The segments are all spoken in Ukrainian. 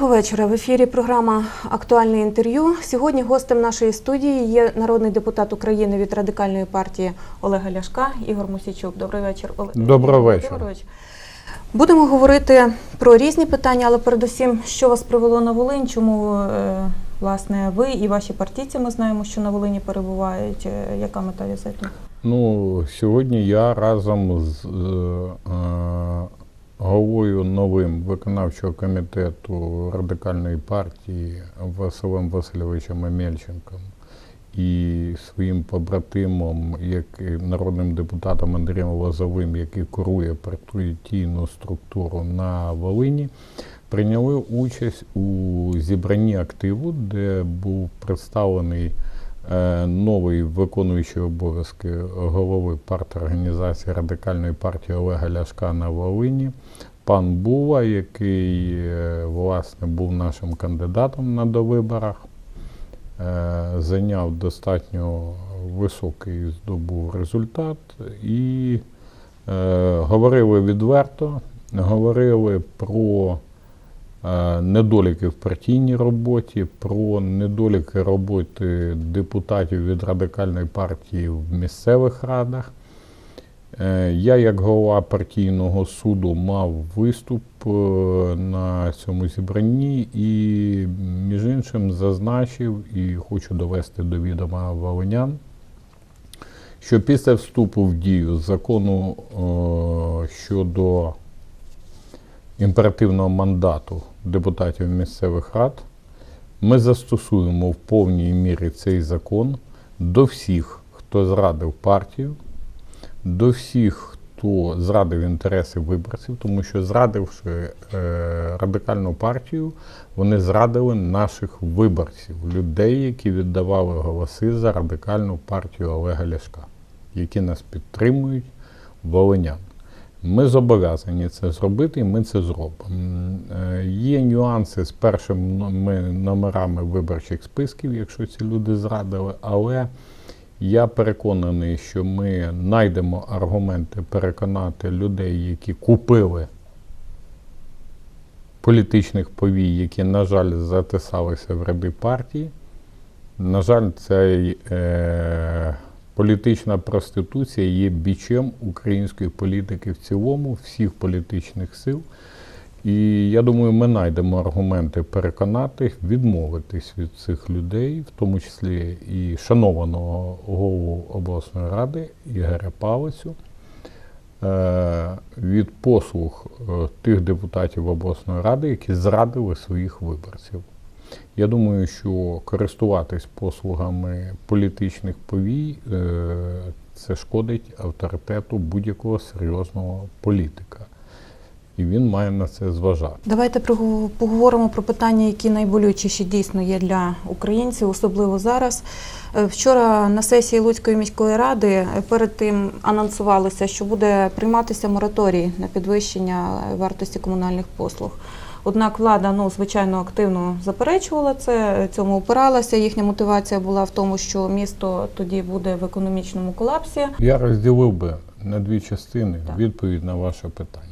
Доброго вечора. В ефірі програма Актуальне інтерв'ю. Сьогодні гостем нашої студії є народний депутат України від радикальної партії Олега Ляшка Ігор Мусічук. Добрий вечір, Олег. Доброго вечора. Будемо говорити про різні питання, але передусім, що вас привело на Волинь, чому е, власне ви і ваші партійці, ми знаємо, що на Волині перебувають. Е, Яка мета візиту? Ну, сьогодні я разом з е, головою новим виконавчого комітету радикальної партії Василем Васильовичем Амельченком і своїм побратимом, як народним депутатом Андрієм Лозовим, який курує партійну структуру на Волині, прийняли участь у зібранні активу, де був представлений новий виконуючий обов'язки голови парторганізації радикальної партії Олега Ляшка на Волині, пан Бува, який е, власне був нашим кандидатом на довиборах, е, зайняв достатньо високий здобув результат і е, говорили відверто, говорили про е, недоліки в партійній роботі, про недоліки роботи депутатів від радикальної партії в місцевих радах. Е, Я, як голова партійного суду, мав виступ е, на цьому зібранні і, між іншим, зазначив і хочу довести до відома волинян, що після вступу в дію закону е, щодо імперативного мандату депутатів місцевих рад, ми застосуємо в повній мірі цей закон до всіх, хто зрадив партію, до всіх, хто зрадив інтереси виборців, тому що зрадивши е, радикальну партію, вони зрадили наших виборців, людей, які віддавали голоси за радикальну партію Олега Ляшка, які нас підтримують, волинян. Ми зобов'язані це зробити, і ми це зробимо. Е, Є нюанси з першими номерами виборчих списків, якщо ці люди зрадили, але я переконаний, що ми знайдемо аргументи переконати людей, які купили політичних повій, які, на жаль, затисалися в ряди партії. На жаль, цей е, політична проституція є бічем української політики в цілому, всіх політичних сил. І я думаю, ми знайдемо аргументи переконати відмовитись від цих людей, в тому числі і шанованого голову обласної ради Ігоря Палицю, е, від послуг е, тих депутатів обласної ради, які зрадили своїх виборців. Я думаю, що користуватись послугами політичних повій е, це шкодить авторитету будь-якого серйозного політика. І він має на це зважати. Давайте поговоримо про питання, які найболючіші дійсно є для українців, особливо зараз. Е, Вчора на сесії Луцької міської ради е, перед тим анонсувалося, що буде прийматися мораторій на підвищення вартості комунальних послуг. Однак влада, ну звичайно, активно заперечувала це, цьому опиралася. Їхня мотивація була в тому, що місто тоді буде в економічному колапсі. Я розділив би на дві частини Так. відповідь на ваше питання.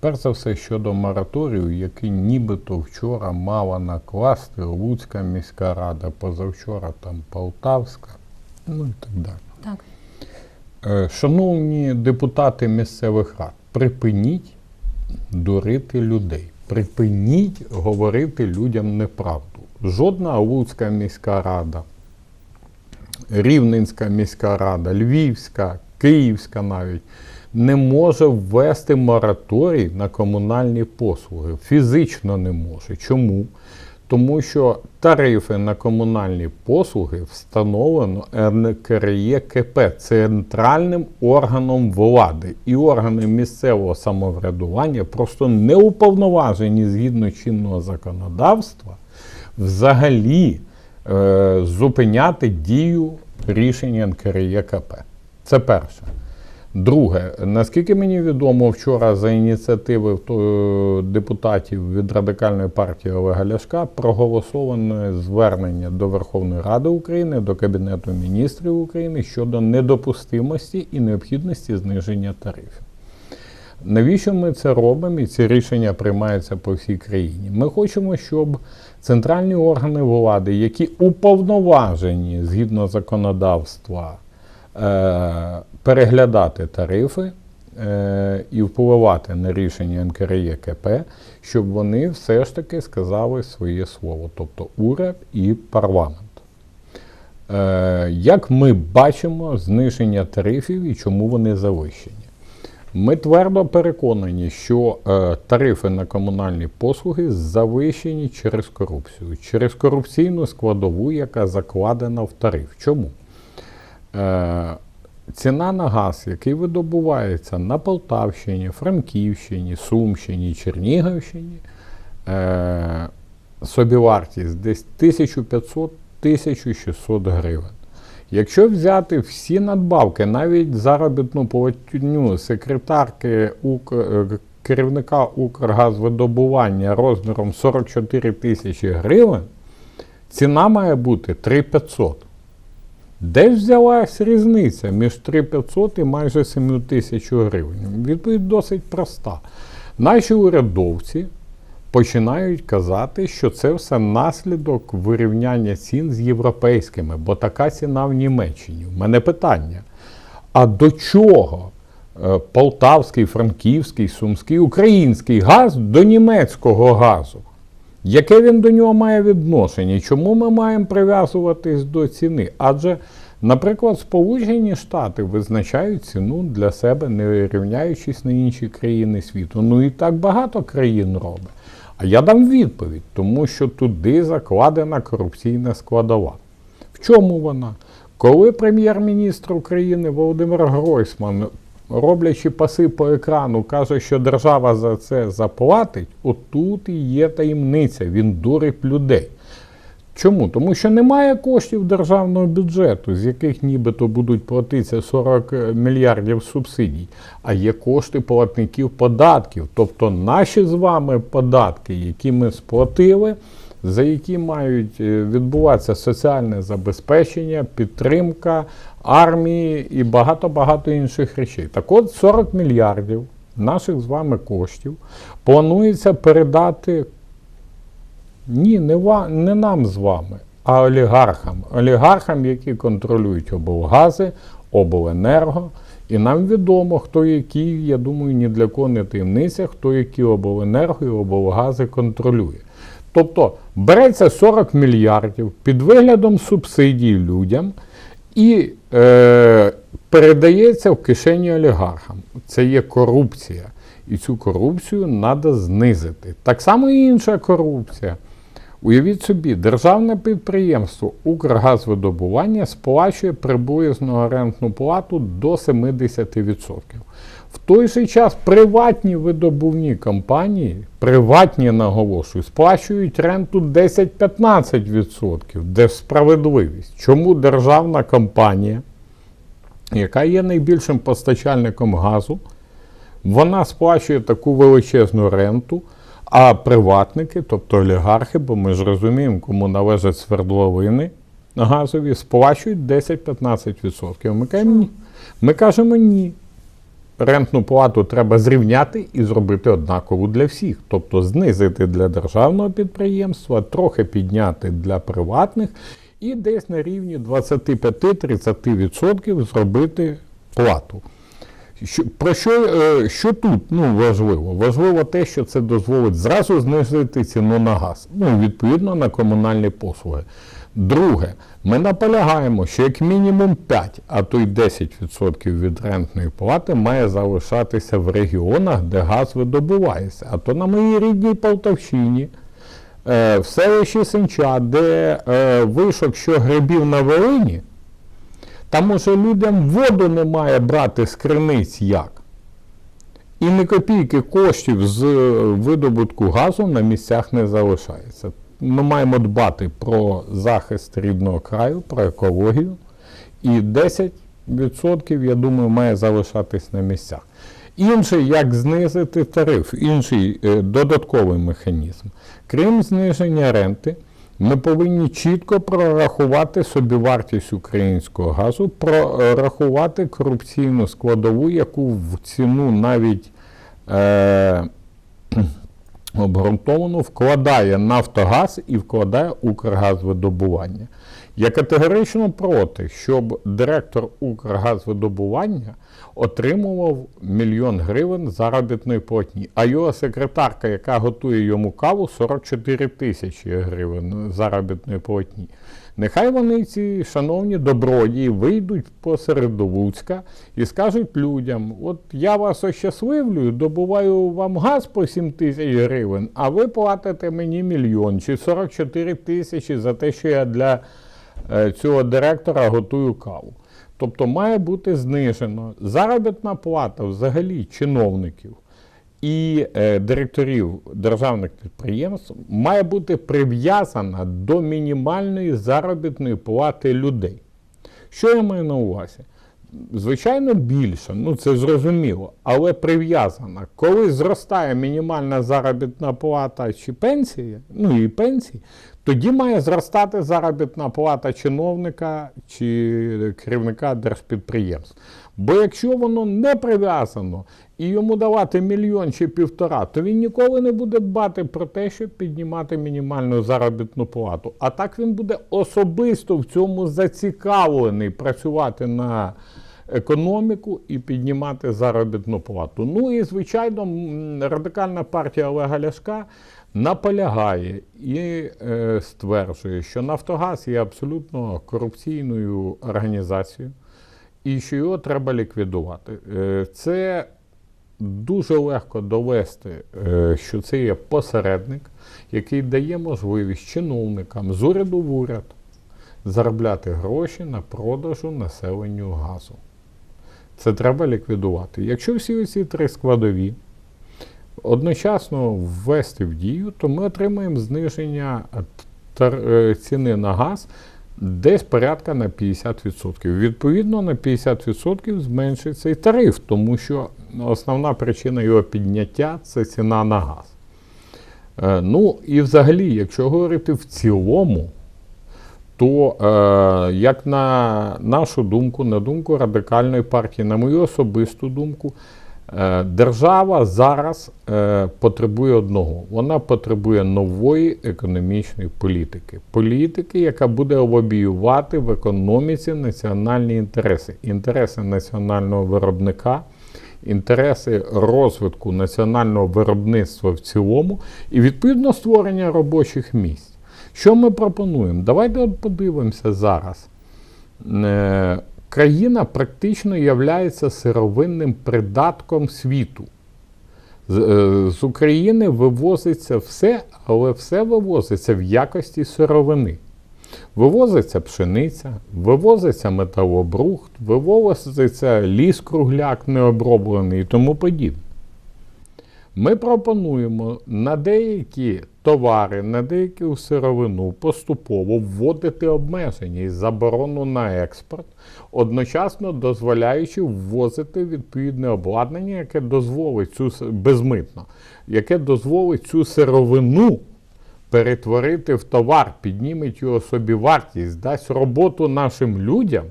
Перш за все, щодо мораторію, який нібито вчора мала накласти Луцька міська рада, позавчора там Полтавська, ну і так далі. Так. Е, Шановні депутати місцевих рад, припиніть дурити людей. Припиніть говорити людям неправду. Жодна Луцька міська рада, Рівненська міська рада, Львівська, Київська навіть не може ввести мораторій на комунальні послуги. Фізично не може. Чому? Тому що тарифи на комунальні послуги встановлено НКРЄКП центральним органом влади. І органи місцевого самоврядування просто не уповноважені згідно чинного законодавства взагалі е, зупиняти дію рішення НКРЄКП. Це перше. Друге, наскільки мені відомо, вчора за ініціативи е, депутатів від радикальної партії Олега Ляшка проголосоване звернення до Верховної Ради України, до Кабінету міністрів України щодо недопустимості і необхідності зниження тарифів. Навіщо ми це робимо і ці рішення приймаються по всій країні? Ми хочемо, щоб центральні органи влади, які уповноважені згідно законодавства переглядати тарифи е, і впливати на рішення НКРЄКП, щоб вони все ж таки сказали своє слово, тобто уряд і парламент. Е, Як ми бачимо зниження тарифів і чому вони завищені? Ми твердо переконані, що е, тарифи на комунальні послуги завищені через корупцію, через корупційну складову, яка закладена в тариф. Чому? Е, ціна на газ, який видобувається на Полтавщині, Франківщині, Сумщині, Чернігівщині, е, собівартість десь 1500-1600 гривень. Якщо взяти всі надбавки, навіть заробітну платню секретарки е, керівника Укргазвидобування розміром 44 тисячі гривень, ціна має бути 3500. Де ж взялась різниця між 3500 і майже 7 тисяч гривень? Відповідь досить проста. Наші урядовці починають казати, що це все наслідок вирівняння цін з європейськими, бо така ціна в Німеччині. У мене питання: а до чого е, полтавський, франківський, сумський, український газ до німецького газу? Яке він до нього має відношення? Чому ми маємо прив'язуватись до ціни? Адже, наприклад, Сполучені Штати визначають ціну для себе, не рівняючись на інші країни світу. Ну і так багато країн робить. А я дам відповідь, тому що туди закладена корупційна складова. В чому вона? Коли прем'єр-міністр України Володимир Гройсман, роблячи паси по екрану, каже, що держава за це заплатить, отут і є таємниця, він дурить людей. Чому? Тому що немає коштів державного бюджету, з яких нібито будуть платитися 40 мільярдів субсидій, а є кошти платників податків, тобто наші з вами податки, які ми сплатили, за які мають е, відбуватися соціальне забезпечення, підтримка армії і багато-багато інших речей. Так от 40 мільярдів наших з вами коштів планується передати ні, не, ва, не нам з вами, а олігархам. Олігархам, які контролюють облгази, обленерго. І нам відомо, хто який, я думаю, ні для кого не таємниця, хто які обленерго і облгази контролює. Тобто береться 40 мільярдів під виглядом субсидій людям і е, передається в кишені олігархам. Це є корупція. І цю корупцію треба знизити. Так само і інша корупція. Уявіть собі, державне підприємство Укргазвидобування сплачує приблизно орендну плату до 70%. Той же час приватні видобувні компанії, приватні наголошую, сплачують ренту 10-15%. Де справедливість? Чому державна компанія, яка є найбільшим постачальником газу, вона сплачує таку величезну ренту, а приватники, тобто олігархи, бо ми ж розуміємо, кому належать свердловини газові, сплачують 10-15%. Ми кажемо, ні. Ми кажемо ні. Рентну плату треба зрівняти і зробити однакову для всіх. Тобто знизити для державного підприємства, трохи підняти для приватних і десь на рівні 25-30% зробити плату. Що, про що, е, що тут ну, важливо? Важливо те, що це дозволить зразу знизити ціну на газ, ну, відповідно на комунальні послуги. Друге, ми наполягаємо, що як мінімум 5, а то й 10% від рентної плати має залишатися в регіонах, де газ видобувається. А то на моїй рідній Полтавщині, е, в селищі Сенча, де е, вишок, що грибів на Волині, там уже людям воду немає брати з криниць як. І ні копійки коштів з е, видобутку газу на місцях не залишається. Ми маємо дбати про захист рідного краю, про екологію. І 10%, я думаю, має залишатись на місцях. Інший, як знизити тариф, інший е, додатковий механізм. Крім зниження ренти, ми повинні чітко прорахувати собівартість українського газу, прорахувати корупційну складову, яку в ціну навіть е, обґрунтовано вкладає Нафтогаз і вкладає Укргазвидобування. Я категорично проти, щоб директор Укргазвидобування отримував мільйон гривень заробітної платні, а його секретарка, яка готує йому каву, 44 тисячі гривень заробітної платні. Нехай вони, ці шановні добродії, вийдуть посеред Луцька і скажуть людям: от я вас ощасливлюю, добуваю вам газ по 7 тисяч гривень, а ви платите мені мільйон чи 44 тисячі за те, що я для е, цього директора готую каву. Тобто має бути знижено заробітна плата взагалі чиновників і е, директорів державних підприємств має бути прив'язана до мінімальної заробітної плати людей. Що я маю на увазі? Звичайно, більше, ну це зрозуміло, але прив'язана. Коли зростає мінімальна заробітна плата чи пенсія, ну і пенсії, тоді має зростати заробітна плата чиновника чи керівника держпідприємств. Бо якщо воно не прив'язано і йому давати мільйон чи півтора, то він ніколи не буде дбати про те, щоб піднімати мінімальну заробітну плату. А так він буде особисто в цьому зацікавлений працювати на економіку і піднімати заробітну плату. Ну і звичайно, радикальна партія Олега Ляшка наполягає і е, стверджує, що Нафтогаз є абсолютно корупційною організацією і що його треба ліквідувати. Е, Це дуже легко довести, е, що це є посередник, який дає можливість чиновникам з уряду в уряд заробляти гроші на продажу населенню газу. Це треба ліквідувати. Якщо всі ці три складові одночасно ввести в дію, то ми отримаємо зниження е, ціни на газ десь порядка на 50%. Відповідно, на 50% зменшиться і тариф, тому що основна причина його підняття це ціна на газ. Е, Ну і взагалі, якщо говорити в цілому, то, е, як на нашу думку, на думку радикальної партії, на мою особисту думку, держава зараз е, потребує одного: вона потребує нової економічної політики. Політики, яка буде лобіювати в економіці національні інтереси, інтереси національного виробника. Інтереси розвитку національного виробництва в цілому і відповідно створення робочих місць. Що ми пропонуємо? Давайте подивимося зараз. Країна практично є сировинним придатком світу. З, е, з України вивозиться все, але все вивозиться в якості сировини. Вивозиться пшениця, вивозиться металобрухт, вивозиться ліс кругляк необроблений і тому подібне. Ми пропонуємо на деякі товари, на деяку сировину поступово вводити обмеження і заборону на експорт, одночасно дозволяючи ввозити відповідне обладнання, яке дозволить цю безмитно, яке дозволить цю сировину перетворити в товар, підніметь його собі вартість, дасть роботу нашим людям,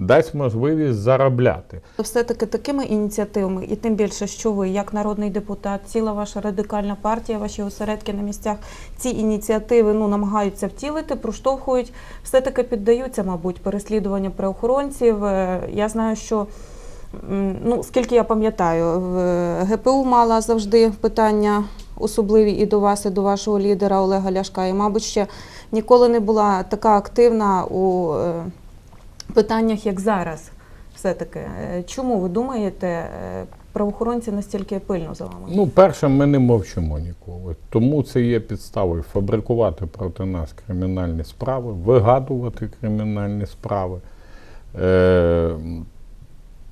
дасть можливість заробляти. Все-таки такими ініціативами, і тим більше, що ви, як народний депутат, ціла ваша радикальна партія, ваші осередки на місцях, ці ініціативи ну, намагаються втілити, проштовхують, все-таки піддаються, мабуть, переслідування правоохоронців. Е, Я знаю, що ну, скільки я пам'ятаю, в ГПУ мала завжди питання особливі і до вас, і до вашого лідера Олега Ляшка. І, мабуть, ще ніколи не була така активна у е, питаннях, як зараз. Все-таки, Е, чому ви думаєте, е, правоохоронці настільки пильно за вами? Ну, перше, ми не мовчимо ніколи. Тому це є підставою фабрикувати проти нас кримінальні справи, вигадувати кримінальні справи, е-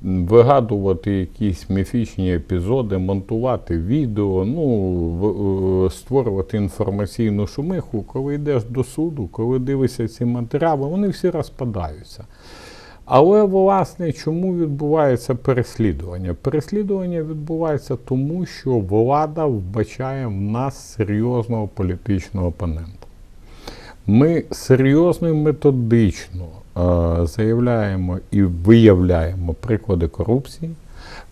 вигадувати якісь міфічні епізоди, монтувати відео, ну, е, створювати інформаційну шумиху, коли йдеш до суду, коли дивишся ці матеріали, вони всі розпадаються. Але, власне, чому відбувається переслідування? Переслідування відбувається тому, що влада вбачає в нас серйозного політичного опонента. Ми серйозно і методично заявляємо і виявляємо приклади корупції.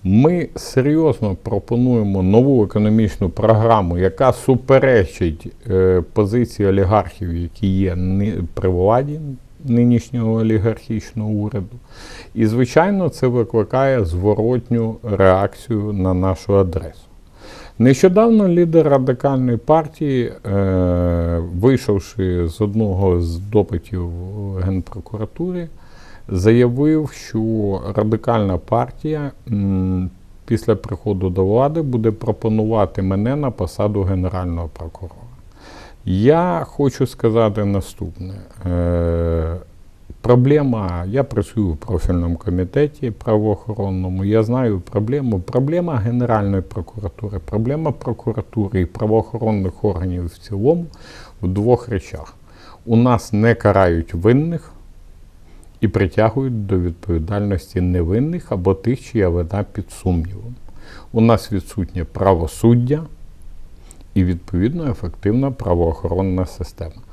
Ми серйозно пропонуємо нову економічну програму, яка суперечить е, позиції олігархів, які є при владі нинішнього олігархічного уряду. І, звичайно, це викликає зворотню реакцію на нашу адресу. Нещодавно лідер радикальної партії, е, вийшовши з одного з допитів в Генпрокуратурі, заявив, що радикальна партія після приходу до влади буде пропонувати мене на посаду генерального прокурора. Я хочу сказати наступне. Проблема, я працюю в профільному комітеті правоохоронному, я знаю проблему. Проблема Генеральної прокуратури, проблема прокуратури і правоохоронних органів в цілому в двох речах. У нас не карають винних і притягують до відповідальності невинних або тих, чия вина під сумнівом. У нас відсутнє правосуддя і відповідно ефективна правоохоронна система.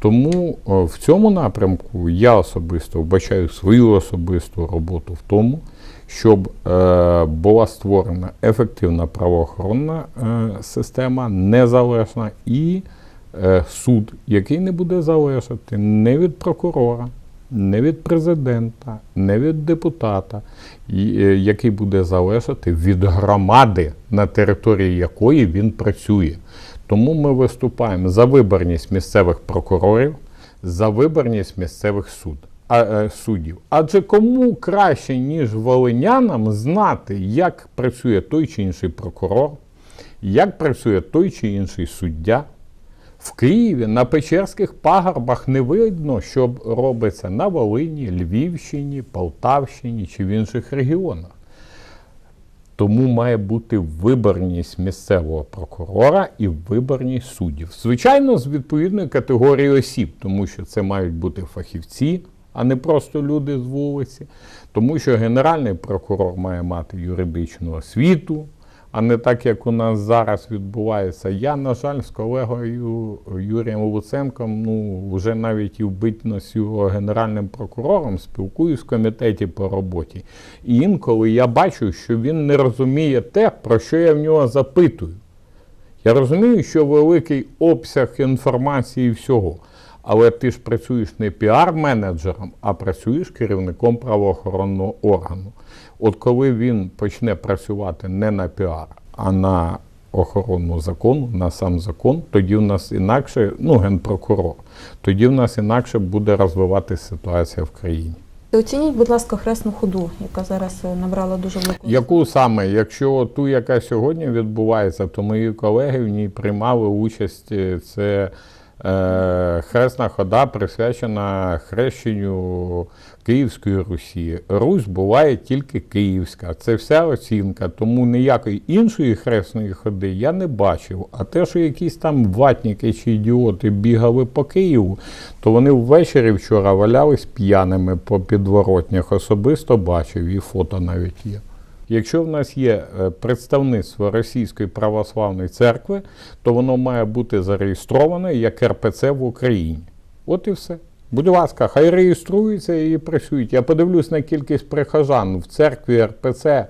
Тому в цьому напрямку я особисто вбачаю свою особисту роботу в тому, щоб е, була створена ефективна правоохоронна е, система, незалежна і е, суд, який не буде залежати не від прокурора, не від президента, не від депутата, е, який буде залежати від громади, на території якої він працює. Тому ми виступаємо за виборність місцевих прокурорів, за виборність місцевих суд, а, е, суддів. Адже кому краще, ніж волинянам, знати, як працює той чи інший прокурор, як працює той чи інший суддя. В Києві на Печерських пагорбах не видно, що робиться на Волині, Львівщині, Полтавщині чи в інших регіонах. Тому має бути виборність місцевого прокурора і виборність суддів. Звичайно, з відповідної категорії осіб, тому що це мають бути фахівці, а не просто люди з вулиці. Тому що генеральний прокурор має мати юридичну освіту, а не так, як у нас зараз відбувається. Я, на жаль, з колегою Юрієм Луценком, ну, вже навіть і в з його генеральним прокурором спілкуюсь в комітеті по роботі. І інколи я бачу, що він не розуміє те, про що я в нього запитую. Я розумію, що великий обсяг інформації і всього. Але ти ж працюєш не піар-менеджером, а працюєш керівником правоохоронного органу. От коли він почне працювати не на піар, а на охорону закону, на сам закон, тоді в нас інакше, ну, генпрокурор, тоді в нас інакше буде розвиватися ситуація в країні. Оцініть, будь ласка, хресну ходу, яка зараз е, набрала дуже велику. Яку саме, якщо ту, яка сьогодні відбувається, то мої колеги в ній приймали участь. е, Це хресна хода присвячена хрещенню Київської Русі. Русь буває тільки київська. Це вся оцінка. Тому ніякої іншої хресної ходи я не бачив. А те, що якісь там ватники чи ідіоти бігали по Києву, то вони ввечері вчора валялись п'яними по підворотнях. Особисто бачив, і фото навіть є. Якщо в нас є е, представництво Російської православної церкви, то воно має бути зареєстроване як РПЦ в Україні. От і все. Будь ласка, хай реєструються і працюють. Я подивлюсь на кількість прихожан в церкві РПЦ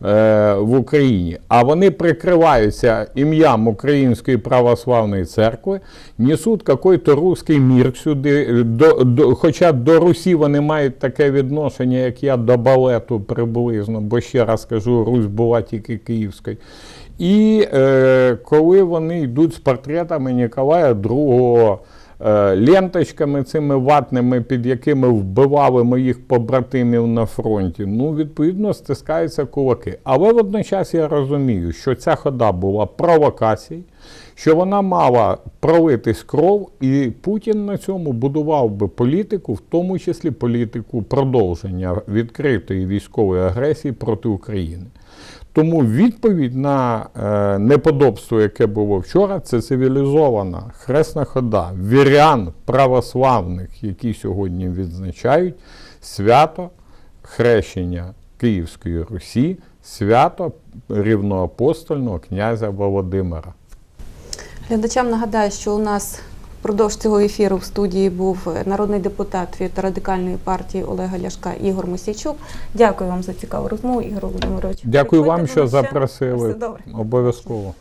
в Україні, а вони прикриваються ім'ям Української православної церкви, несуть якийсь русський мір сюди, до, до, хоча до Русі вони мають таке відношення, як я до балету приблизно, бо ще раз кажу, Русь була тільки київською. І е, коли вони йдуть з портретами Ніколая II, е, ленточками цими ватними, під якими вбивали моїх побратимів на фронті, ну, відповідно, стискаються кулаки. Але водночас я розумію, що ця хода була провокацією, що вона мала пролитись кров, і Путін на цьому будував би політику, в тому числі політику продовження відкритої військової агресії проти України. Тому відповідь на е, неподобство, яке було вчора, це цивілізована хресна хода вірян православних, які сьогодні відзначають свято хрещення Київської Русі, свято рівноапостольного князя Володимира. Глядачам нагадаю, що у нас Впродовж цього ефіру в студії був народний депутат від радикальної партії Олега Ляшка Ігор Мосійчук. Дякую вам за цікаву розмову, Ігор Володимирович. Дякую вам, що запросили. Добре. Обов'язково.